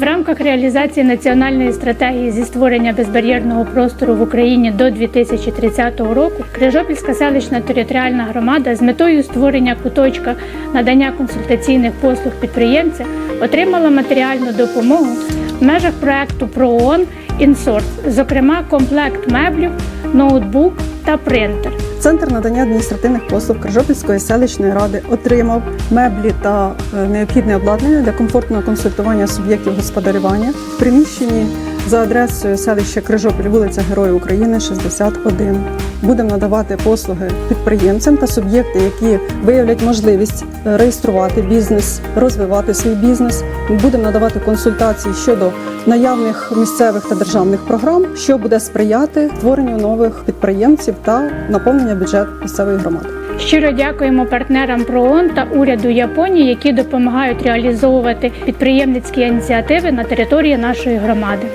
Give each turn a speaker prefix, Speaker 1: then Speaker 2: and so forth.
Speaker 1: В рамках реалізації національної стратегії зі створення безбар'єрного простору в Україні до 2030 року Крижопільська селищна територіальна громада з метою створення куточка надання консультаційних послуг підприємця отримала матеріальну допомогу в межах проекту ПРООН «Інсорс», зокрема комплект меблів, ноутбук та принтер.
Speaker 2: Центр надання адміністративних послуг Крижопільської селищної ради отримав меблі та е, необхідне обладнання для комфортного консультування суб'єктів господарювання в приміщенні за адресою селища Крижопіль, вулиця Героїв України, 61. Будемо надавати послуги підприємцям та суб'єкти, які виявлять можливість е, реєструвати бізнес, розвивати свій бізнес. Будемо надавати консультації щодо наявних місцевих та державних програм, що буде сприяти створенню нових підприємців та наповнення бюджету місцевої громади.
Speaker 1: Щиро дякуємо партнерам ПРООН та уряду Японії, які допомагають реалізовувати підприємницькі ініціативи на території нашої громади.